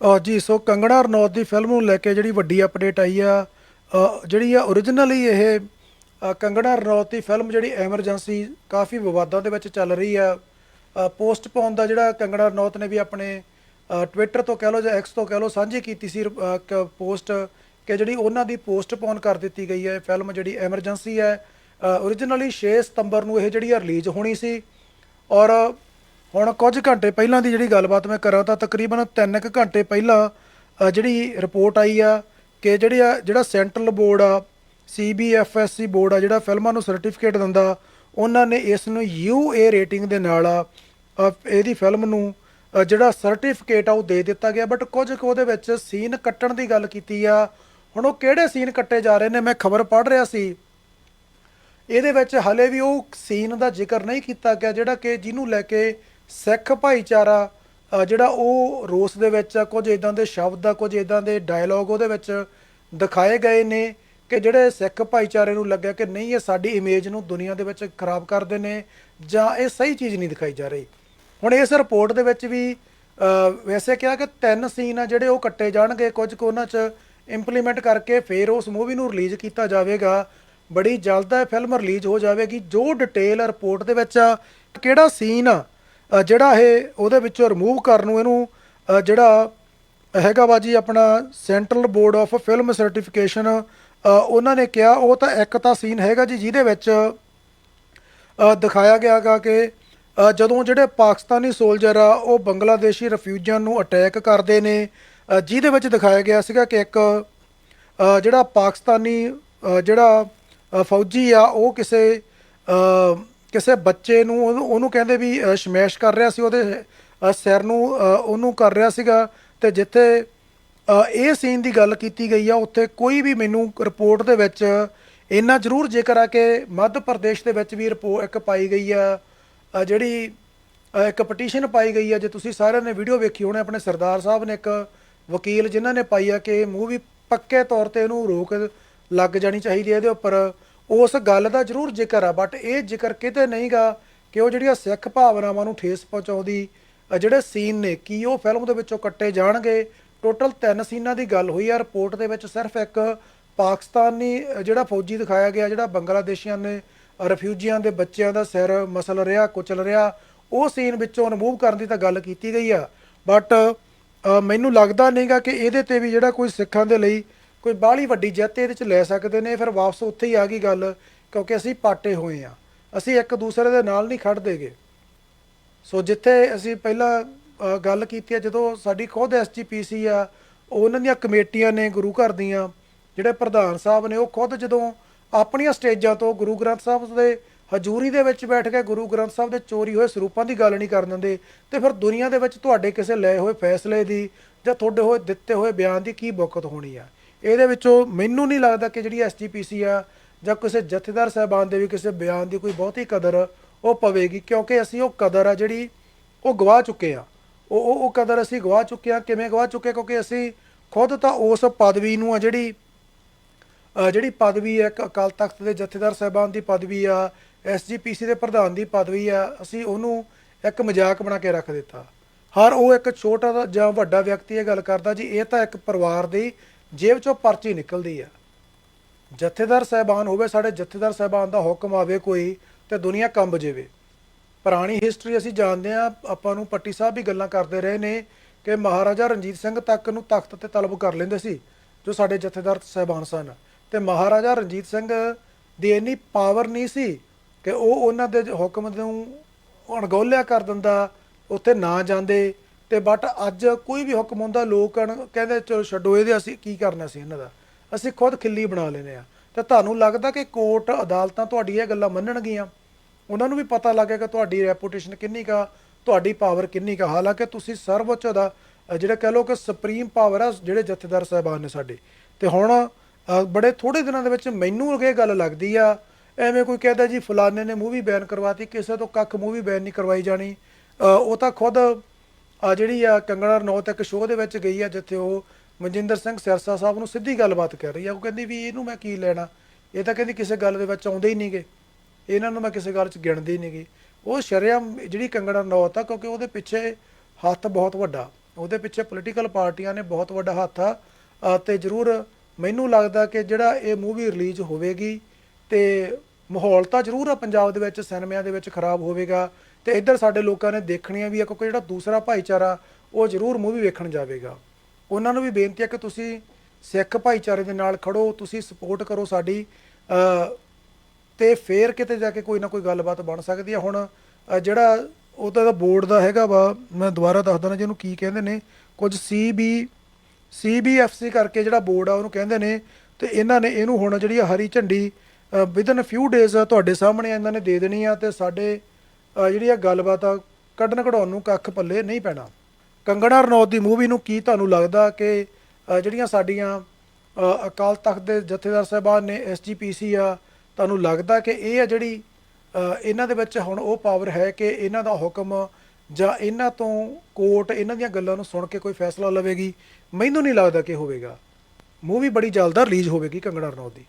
ਜੀ, ਸੋ ਕੰਗਣਾ ਰਣੌਤ ਦੀ ਫਿਲਮ ਨੂੰ ਲੈ ਕੇ ਜਿਹੜੀ ਵੱਡੀ ਅਪਡੇਟ ਆਈ ਆ ਜਿਹੜੀ ਆ ਓਰੀਜਨਲੀ ਇਹ ਕੰਗਣਾ ਰਣੌਤ ਦੀ ਫਿਲਮ ਜਿਹੜੀ ਐਮਰਜੈਂਸੀ ਕਾਫੀ ਵਿਵਾਦਾਂ ਦੇ ਵਿੱਚ ਚੱਲ ਰਹੀ ਆ ਪੋਸਟ ਪਾਉਣ ਦਾ ਜਿਹੜਾ ਕੰਗਣਾ ਰਣੌਤ ਨੇ ਵੀ ਆਪਣੇ ਟਵਿੱਟਰ ਤੋਂ ਕਹਿ ਲਓ ਜਾਂ ਐਕਸ ਤੋਂ ਕਹਿ ਲਓ ਸਾਂਝੀ ਕੀਤੀ ਸੀ ਪੋਸਟ ਕਿ ਜਿਹੜੀ ਉਹਨਾਂ ਦੀ ਪੋਸਟਪੋਨ ਕਰ ਦਿੱਤੀ ਗਈ ਹੈ ਫਿਲਮ ਜਿਹੜੀ ਐਮਰਜੈਂਸੀ ਹੈ ਓਰੀਜਨਲੀ 6 ਸਤੰਬਰ ਨੂੰ ਇਹ ਜਿਹੜੀ ਰਿਲੀਜ਼ ਹੋਣੀ ਸੀ ਔਰ ਹੁਣ ਕੁਝ ਘੰਟੇ ਪਹਿਲਾਂ ਦੀ ਜਿਹੜੀ ਗੱਲਬਾਤ ਮੈਂ ਕਰਾਂ ਤਾਂ ਤਕਰੀਬਨ 3 ਕੁ ਘੰਟੇ ਪਹਿਲਾਂ ਜਿਹੜੀ ਰਿਪੋਰਟ ਆਈ ਆ ਕਿ ਜਿਹੜੀ ਆ, ਜਿਹੜਾ ਸੈਂਟਰਲ ਬੋਰਡ ਆ ਸੀਬੀਐਫਐਸਸੀ ਬੋਰਡ ਆ, ਜਿਹੜਾ ਫਿਲਮਾਂ ਨੂੰ ਸਰਟੀਫਿਕੇਟ ਦਿੰਦਾ, ਉਹਨਾਂ ਨੇ ਇਸ ਨੂੰ ਯੂਏ ਰੇਟਿੰਗ ਦੇ ਨਾਲ ਇਹਦੀ ਫਿਲਮ ਨੂੰ ਜਿਹੜਾ ਸਰਟੀਫਿਕੇਟ ਆ ਉਹ ਦੇ ਦਿੱਤਾ ਗਿਆ। ਬਟ ਕੁਝ ਕੁ ਉਹਦੇ ਵਿੱਚ ਸੀਨ ਕੱਟਣ ਦੀ ਗੱਲ ਕੀਤੀ ਆ। ਹੁਣ ਉਹ ਕਿਹੜੇ ਸੀਨ ਕੱਟੇ ਜਾ ਰਹੇ ਨੇ ਮੈਂ ਖਬਰ ਪੜ੍ਹ ਰਿਹਾ ਸੀ। ਇਹਦੇ ਵਿੱਚ ਹਲੇ ਵੀ ਉਹ ਸੀਨ ਦਾ ਜ਼ਿਕਰ ਨਹੀਂ ਕੀਤਾ ਗਿਆ, ਜਿਹੜਾ ਕਿ ਜਿਹਨੂੰ ਲੈ ਕੇ ਸਿੱਖ ਭਾਈਚਾਰਾ ਜਿਹੜਾ ਉਹ ਰੋਸ ਦੇ ਵਿੱਚ ਆ, ਕੁਝ ਇਦਾਂ ਦੇ ਸ਼ਬਦ ਆ ਕੁਝ ਇਦਾਂ ਦੇ ਡਾਇਲੌਗ ਉਹਦੇ ਵਿੱਚ ਦਿਖਾਏ ਗਏ ਨੇ ਕਿ ਜਿਹੜੇ ਸਿੱਖ ਭਾਈਚਾਰੇ ਨੂੰ ਲੱਗਿਆ ਕਿ ਨਹੀਂ ਇਹ ਸਾਡੀ ਇਮੇਜ ਨੂੰ ਦੁਨੀਆ ਦੇ ਵਿੱਚ ਖਰਾਬ ਕਰਦੇ ਨੇ ਜਾਂ ਇਹ ਸਹੀ ਚੀਜ਼ ਨਹੀਂ ਦਿਖਾਈ ਜਾ ਰਹੀ। ਹੁਣ ਇਸ ਰਿਪੋਰਟ ਦੇ ਵਿੱਚ ਵੀ ਵੈਸੇ ਕਿਹਾ ਕਿ ਤਿੰਨ ਸੀਨ ਆ ਜਿਹੜੇ ਉਹ ਕੱਟੇ ਜਾਣਗੇ ਕੁਝ ਕੁ ਉਹਨਾਂ 'ਚ ਇੰਪਲੀਮੈਂਟ ਕਰਕੇ ਫਿਰ ਉਸ ਮੂਵੀ ਨੂੰ ਰਿਲੀਜ਼ ਕੀਤਾ ਜਾਵੇਗਾ। ਬੜੀ ਜਲਦ ਇਹ ਫਿਲਮ ਰਿਲੀਜ਼ ਹੋ ਜਾਵੇਗੀ। ਜੋ ਡਿਟੇਲ ਰਿਪੋਰਟ ਦੇ ਵਿੱਚ ਆ ਕਿਹੜਾ ਸੀਨ ਆ ਜਿਹੜਾ ਇਹ ਉਹਦੇ ਵਿੱਚੋਂ ਰਿਮੂਵ ਕਰਨ ਨੂੰ ਇਹਨੂੰ ਜਿਹੜਾ ਹੈਗਾ ਵਾ ਜੀ ਆਪਣਾ Central Board of Film Certification ਉਹਨਾਂ ਨੇ ਕਿਹਾ ਉਹ ਤਾਂ ਇੱਕ ਤਾਂ ਸੀਨ ਹੈਗਾ ਜੀ ਜਿਹਦੇ ਵਿੱਚ ਅ, ਦਿਖਾਇਆ ਗਿਆਗਾ ਕਿ ਜਦੋਂ ਜਿਹੜੇ ਪਾਕਿਸਤਾਨੀ ਸੋਲਜਰ ਆ ਉਹ ਬੰਗਲਾਦੇਸ਼ੀ ਰਿਫਿਊਜੀਆਂ ਨੂੰ ਅਟੈਕ ਕਰਦੇ ਨੇ ਜਿਹਦੇ ਵਿੱਚ ਦਿਖਾਇਆ ਗਿਆ ਸੀਗਾ ਕਿ ਇੱਕ ਜਿਹੜਾ ਪਾਕਿਸਤਾਨੀ ਜਿਹੜਾ ਫੌਜੀ ਆ ਉਹ ਕਿਸੇ ਕਿਸੇ ਬੱਚੇ ਨੂੰ ਉਹਨੂੰ ਉਹਨੂੰ ਕਹਿੰਦੇ ਵੀ ਅ, ਸ਼ਮੈਸ਼ ਕਰ ਰਿਹਾ ਸੀ ਉਹਦੇ ਅ, ਸਿਰ ਨੂੰ ਅ, ਉਹਨੂੰ ਕਰ ਰਿਹਾ ਸੀਗਾ ਤੇ ਜਿੱਥੇ ਅ, ਇਹ ਸੀਨ ਦੀ ਗੱਲ ਕੀਤੀ ਗਈ ਆ ਉੱਥੇ ਕੋਈ ਵੀ ਮੈਨੂੰ ਰਿਪੋਰਟ ਦੇ ਵਿੱਚ ਇੰਨਾ ਜ਼ਰੂਰ ਜ਼ਿਕਰ ਆ ਕਿ ਮੱਧ ਪ੍ਰਦੇਸ਼ ਦੇ ਵਿੱਚ ਵੀ ਰਿਪੋਰਟ ਇੱਕ ਪਾਈ ਗਈ ਆ ਅ, ਜਿਹੜੀ ਅ, ਇੱਕ ਪਟੀਸ਼ਨ ਪਾਈ ਗਈ ਆ ਜੇ ਤੁਸੀਂ ਸਾਰਿਆਂ ਨੇ ਵੀਡੀਓ ਵੇਖੀ ਹੋਣੀ ਆਪਣੇ ਸਰਦਾਰ ਸਾਹਿਬ ਨੇ ਇੱਕ ਵਕੀਲ ਜਿਨ੍ਹਾਂ ਨੇ ਪਾਈ ਆ ਕਿ ਮੂਵੀ ਪੱਕੇ ਤੌਰ ਤੇ ਇਹਨੂੰ ਰੋਕ ਲੱਗ ਜਾਣੀ ਚਾਹੀਦੀ ਹੈ ਇਹਦੇ ਉੱਪਰ। ਉਸ ਗੱਲ ਦਾ ਜ਼ਰੂਰ ਜ਼ਿਕਰ ਆ ਬਟ ਇਹ ਜ਼ਿਕਰ ਕਿਤੇ ਨਹੀਂਗਾ ਕਿ ਉਹ ਜਿਹੜੀਆਂ ਸਿੱਖ ਭਾਵਨਾਵਾਂ ਨੂੰ ਠੇਸ ਪਹੁੰਚਾਉਂਦੀ ਜਿਹੜੇ ਸੀਨ ਨੇ, ਕੀ ਉਹ ਫਿਲਮ ਦੇ ਵਿੱਚੋਂ ਕੱਟੇ ਜਾਣਗੇ? ਟੋਟਲ ਤਿੰਨ ਸੀਨਾਂ ਦੀ ਗੱਲ ਹੋਈ ਆ, ਰਿਪੋਰਟ ਦੇ ਵਿੱਚ ਸਿਰਫ ਇੱਕ ਪਾਕਿਸਤਾਨੀ ਜਿਹੜਾ ਫੌਜੀ ਦਿਖਾਇਆ ਗਿਆ, ਜਿਹੜਾ ਬੰਗਲਾਦੇਸ਼ੀਆਂ ਨੇ ਰਿਫਿਊਜੀਆਂ ਦੇ ਬੱਚਿਆਂ ਦਾ ਸਿਰ ਮਸਲ ਰਿਹਾ, ਕੁਚਲ ਰਿਹਾ, ਉਹ ਸੀਨ ਵਿੱਚੋਂ ਰਿਮੂਵ ਕਰਨ ਦੀ ਤਾਂ ਗੱਲ ਕੀਤੀ ਗਈ ਆ। ਬਟ ਮੈਨੂੰ ਲੱਗਦਾ ਨਹੀਂਗਾ ਕਿ ਇਹਦੇ ਤੇ ਵੀ ਜਿਹੜਾ ਕੋਈ ਸਿੱਖਾਂ ਦੇ ਲਈ ਕੋਈ ਬਾਹਲੀ ਵੱਡੀ ਜਿੱਤ ਇਹਦੇ ਚ ਲੈ ਸਕਦੇ ਨੇ, ਫਿਰ ਵਾਪਸ ਉੱਥੇ ਹੀ ਆ ਗਈ ਗੱਲ, ਕਿਉਂਕਿ ਅਸੀਂ ਪਾਟੇ ਹੋਏ ਆ ਅਸੀਂ ਇੱਕ ਦੂਸਰੇ ਦੇ ਨਾਲ ਨਹੀਂ ਖੜਦੇਗੇ ਸੋ ਜਿੱਥੇ ਅਸੀਂ ਪਹਿਲਾਂ ਗੱਲ ਕੀਤੀ ਹੈ, ਜਦੋਂ ਸਾਡੀ ਖੁਦ ਐਸਜੀਪੀਸੀ ਆ, ਉਹਨਾਂ ਦੀਆਂ ਕਮੇਟੀਆਂ ਨੇ ਗੁਰੂ ਘਰ ਦੀਆਂ, ਜਿਹੜੇ ਪ੍ਰਧਾਨ ਸਾਹਿਬ ਨੇ, ਉਹ ਖੁਦ ਜਦੋਂ ਆਪਣੀਆਂ ਸਟੇਜਾਂ ਤੋਂ ਗੁਰੂ ਗ੍ਰੰਥ ਸਾਹਿਬ ਦੇ ਹਜ਼ੂਰੀ ਦੇ ਵਿੱਚ ਬੈਠ ਕੇ ਗੁਰੂ ਗ੍ਰੰਥ ਸਾਹਿਬ ਦੇ ਚੋਰੀ ਹੋਏ ਸਰੂਪਾਂ ਦੀ ਗੱਲ ਨਹੀਂ ਕਰਨ ਦਿੰਦੇ, ਤੇ ਫਿਰ ਦੁਨੀਆ ਦੇ ਵਿੱਚ ਤੁਹਾਡੇ ਕਿਸੇ ਲਏ ਹੋਏ ਫੈਸਲੇ ਦੀ ਜਾਂ ਤੁਹਾਡੇ ਹੋਏ ਦਿੱਤੇ ਹੋਏ ਬਿਆਨ ਦੀ ਕੀ ਬੁੱਕਤ ਹੋਣੀ ਆ? ਇਹਦੇ ਵਿੱਚੋਂ ਮੈਨੂੰ ਨਹੀਂ ਲੱਗਦਾ ਕਿ ਜਿਹੜੀ ਐਸਜੀਪੀਸੀ ਆ ਜਾਂ ਕਿਸੇ ਜਥੇਦਾਰ ਸਾਹਿਬਾਨ ਦੇ ਵੀ ਕਿਸੇ ਬਿਆਨ ਦੀ ਕੋਈ ਬਹੁਤੀ ਕਦਰ ਉਹ ਪਵੇਗੀ, ਕਿਉਂਕਿ ਅਸੀਂ ਉਹ ਕਦਰ ਆ ਜਿਹੜੀ ਉਹ ਗਵਾ ਚੁੱਕੇ ਆ। ਉਹ ਉਹ ਕਦਰ ਅਸੀਂ ਗਵਾ ਚੁੱਕੇ ਆ। ਕਿਵੇਂ ਗਵਾ ਚੁੱਕੇ? ਕਿਉਂਕਿ ਅਸੀਂ ਖੁਦ ਤਾਂ ਉਸ ਪਦਵੀ ਨੂੰ ਆ ਜਿਹੜੀ ਜਿਹੜੀ ਪਦਵੀ ਹੈ ਇੱਕ ਅਕਾਲ ਤਖਤ ਦੇ ਜਥੇਦਾਰ ਸਾਹਿਬਾਨ ਦੀ ਪਦਵੀ ਆ ਐਸਜੀਪੀਸੀ ਦੇ ਪ੍ਰਧਾਨ ਦੀ ਪਦਵੀ ਆ, ਅਸੀਂ ਉਹਨੂੰ ਇੱਕ ਮਜ਼ਾਕ ਬਣਾ ਕੇ ਰੱਖ ਦਿੱਤਾ। ਹਰ ਉਹ ਇੱਕ ਛੋਟਾ ਜਾਂ ਵੱਡਾ ਵਿਅਕਤੀ ਇਹ ਗੱਲ ਕਰਦਾ ਜੀ, ਇਹ ਤਾਂ ਇੱਕ ਪਰਿਵਾਰ ਦੀ ਜੇਬ ਚੋਂ ਪਰਚੀ ਨਿਕਲਦੀ ਆ। ਜਥੇਦਾਰ ਸਾਹਿਬਾਨ ਹੋਵੇ, ਸਾਡੇ ਜਥੇਦਾਰ ਸਾਹਿਬਾਨ ਦਾ ਹੁਕਮ ਆਵੇ ਕੋਈ ਤੇ ਦੁਨੀਆ ਕੰਬ ਜਾਵੇ। ਪੁਰਾਣੀ ਹਿਸਟਰੀ ਅਸੀਂ ਜਾਣਦੇ ਆ ਆਪਾਂ ਨੂੰ ਪੱਟੀ ਸਾਹਿਬ ਵੀ ਗੱਲਾਂ ਕਰਦੇ ਰਹੇ ਨੇ ਕਿ ਮਹਾਰਾਜਾ ਰਣਜੀਤ ਸਿੰਘ ਤੱਕ ਨੂੰ ਤਖਤ ਤੇ ਤਲਬ ਕਰ ਲੈਂਦੇ ਸੀ, ਜੋ ਸਾਡੇ ਜਥੇਦਾਰ ਸਾਹਿਬਾਨ ਸਨ। ਤੇ ਮਹਾਰਾਜਾ ਰਣਜੀਤ ਸਿੰਘ ਦੀ ਇੰਨੀ ਪਾਵਰ ਨਹੀਂ ਸੀ ਕਿ ਉਹ ਉਹਨਾਂ ਦੇ ਹੁਕਮ ਨੂੰ ਅਣਗੌਲਿਆ ਕਰ ਦਿੰਦਾ, ਉੱਥੇ ਨਾ ਜਾਂਦੇ ਤੇ ਬਟ ਅੱਜ ਕੋਈ ਵੀ ਹੁਕਮ ਹੁੰਦਾ ਲੋਕ ਅਣ- ਕਹਿੰਦੇ ਚਲੋ ਛੱਡੋ ਇਹਦੇ ਅਸੀਂ ਕੀ ਕਰਨਾ ਸੀ ਇਹਨਾਂ ਦਾ? ਅਸੀਂ ਖੁਦ ਖਿੱਲੀ ਬਣਾ ਲੈਨੇ ਆ ਤੇ ਤੁਹਾਨੂੰ ਲੱਗਦਾ ਕਿ ਕੋਰਟ ਅਦਾਲਤਾਂ ਤੁਹਾਡੀ ਇਹ ਗੱਲਾਂ ਮੰਨਣਗੀਆਂ? ਉਹਨਾਂ ਨੂੰ ਵੀ ਪਤਾ ਲੱਗੇਗਾ ਤੁਹਾਡੀ ਰੈਪੂਟੇਸ਼ਨ ਕਿੰਨੀ ਕਾ ਤੁਹਾਡੀ ਪਾਵਰ ਕਿੰਨੀ ਕਾ ਹਾਲਾਂਕਿ ਤੁਸੀਂ ਸਰਵਉੱਚ ਦਾ ਅ, ਜਿਹੜਾ ਕਹਿ ਲਓ ਕਿ ਸੁਪਰੀਮ ਪਾਵਰ ਆ ਜਿਹੜੇ ਜਥੇਦਾਰ ਸਾਹਿਬਾਨ ਨੇ ਸਾਡੇ। ਤੇ ਹੁਣ ਅ, ਬੜੇ ਥੋੜੇ ਦਿਨਾਂ ਦੇ ਵਿੱਚ ਮੈਨੂੰ ਇਹ ਗੱਲ ਲੱਗਦੀ ਆ ਐਵੇਂ ਕੋਈ ਕਹਿੰਦਾ ਜੀ ਫਲਾਣੇ ਨੇ ਮੂਵੀ ਬੈਨ ਕਰਵਾਤੀ ਕਿਸੇ ਤੋਂ ਕੱਖ ਮੂਵੀ ਬੈਨ ਨਹੀਂ ਕਰਵਾਈ ਜਾਣੀ। ਅ, ਉਹ ਤਾਂ ਖੁਦ ਆ ਜਿਹੜੀ ਆ ਕੰਗਣਾ ਰਣੌਤ ਇੱਕ ਸ਼ੋਅ ਦੇ ਵਿੱਚ ਗਈ ਆ ਜਿੱਥੇ ਉਹ ਮਨਜਿੰਦਰ ਸਿੰਘ ਸਿਰਸਾ ਸਾਹਿਬ ਨੂੰ ਸਿੱਧੀ ਗੱਲਬਾਤ ਕਰ ਰਹੀ ਆ। ਉਹ ਕਹਿੰਦੀ ਵੀ ਇਹਨੂੰ ਮੈਂ ਕੀ ਲੈਣਾ? ਇਹ ਤਾਂ ਕਹਿੰਦੀ ਕਿਸੇ ਗੱਲ ਦੇ ਵਿੱਚ ਆਉਂਦੇ ਹੀ ਨਹੀਂਗੇ। ਇਹਨਾਂ ਨੂੰ ਮੈਂ ਕਿਸੇ ਗੱਲ 'ਚ ਗਿਣਦੀ ਨਹੀਂਗੀ। ਉਹ ਸ਼ਰੇਆਮ ਜਿਹੜੀ ਕੰਗਣਾ ਰਣੌਤ ਆ ਕਿਉਂਕਿ ਉਹਦੇ ਪਿੱਛੇ ਹੱਥ ਬਹੁਤ ਵੱਡਾ। ਉਹਦੇ ਪਿੱਛੇ ਪੋਲੀਟੀਕਲ ਪਾਰਟੀਆਂ ਨੇ ਬਹੁਤ ਵੱਡਾ ਹੱਥ ਆ। ਅ, ਤੇ ਜ਼ਰੂਰ ਮੈਨੂੰ ਲੱਗਦਾ ਕਿ ਜਿਹੜਾ ਇਹ ਮੂਵੀ ਰਿਲੀਜ਼ ਹੋਵੇਗੀ ਤੇ ਮਾਹੌਲ ਤਾਂ ਜ਼ਰੂਰ ਆ ਪੰਜਾਬ ਦੇ ਵਿੱਚ ਸਿਨੇਮਿਆਂ ਦੇ ਵਿੱਚ ਖਰਾਬ ਹੋਵੇਗਾ ਤੇ ਇੱਧਰ ਸਾਡੇ ਲੋਕਾਂ ਨੇ ਦੇਖਣੀਆਂ ਵੀ ਆ ਕਿਉਂਕਿ ਜਿਹੜਾ ਦੂਸਰਾ ਭਾਈਚਾਰਾ ਉਹ ਜ਼ਰੂਰ ਮੂਵੀ ਵੇਖਣ ਜਾਵੇਗਾ। ਉਹਨਾਂ ਨੂੰ ਵੀ ਬੇਨਤੀ ਹੈ ਕਿ ਤੁਸੀਂ ਸਿੱਖ ਭਾਈਚਾਰੇ ਦੇ ਨਾਲ ਖੜੋ ਤੁਸੀਂ ਸਪੋਰਟ ਕਰੋ ਸਾਡੀ ਅ, ਤੇ ਫੇਰ ਕਿਤੇ ਜਾ ਕੇ ਕੋਈ ਨਾ ਕੋਈ ਗੱਲਬਾਤ ਬਣ ਸਕਦੀ ਹੈ ਹੁਣ ਜਿਹੜਾ ਉਹਦਾ ਦਾ ਬੋਰਡ ਦਾ ਹੈਗਾ ਵਾ ਮੈਂ ਦੁਬਾਰਾ ਦੱਸਦਾ ਦਣਾ ਜਿਹਨੂੰ ਕੀ ਕਹਿੰਦੇ ਨੇ ਕੁਝ ਸੀਬੀ ਸੀਬੀਐਫਸੀ ਕਰਕੇ ਜਿਹੜਾ ਬੋਰਡ ਆ ਉਹਨੂੰ ਕਹਿੰਦੇ ਨੇ ਤੇ ਇਹਨਾਂ ਨੇ ਇਹਨੂੰ ਹੁਣ ਜਿਹੜੀ ਆ ਹਰੀ ਝੰਡੀ ਵਿਦਨ ਅ ਫਿਊ ਡੇਜ਼ ਤੁਹਾਡੇ ਸਾਹਮਣੇ ਇਹਨਾਂ ਨੇ ਦੇ ਦੇਣੀ ਆ ਤੇ ਸਾਡੇ ਜਿਹੜੀ ਆ ਗੱਲਬਾਤ ਆ, ਕੱਢਣ ਕਢਾਉਣ ਨੂੰ ਕੱਖ ਪੱਲੇ ਨਹੀਂ ਪੈਣਾ। ਕੰਗਣਾ ਰਣੌਤ ਦੀ ਮੂਵੀ ਨੂੰ ਕੀ ਤੁਹਾਨੂੰ ਲੱਗਦਾ ਕਿ ਜਿਹੜੀਆਂ ਸਾਡੀਆਂ ਅਕਾਲ ਤਖਤ ਦੇ ਜਥੇਦਾਰ ਸਾਹਿਬਾਨ ਨੇ ਐਸਜੀਪੀਸੀ ਆ, ਤੁਹਾਨੂੰ ਲੱਗਦਾ ਕਿ ਇਹ ਆ ਜਿਹੜੀ ਇਹਨਾਂ ਦੇ ਵਿੱਚ ਹੁਣ ਉਹ ਪਾਵਰ ਹੈ ਕਿ ਇਹਨਾਂ ਦਾ ਹੁਕਮ ਜਾਂ ਇਹਨਾਂ ਤੋਂ ਕੋਰਟ ਇਹਨਾਂ ਦੀਆਂ ਗੱਲਾਂ ਨੂੰ ਸੁਣ ਕੇ ਕੋਈ ਫੈਸਲਾ ਲਵੇਗੀ? ਮੈਨੂੰ ਨਹੀਂ ਲੱਗਦਾ ਕਿ ਹੋਵੇਗਾ। ਮੂਵੀ ਬੜੀ ਜਲਦ ਰਿਲੀਜ਼ ਹੋਵੇਗੀ ਕੰਗਣਾ ਰਣੌਤ ਦੀ।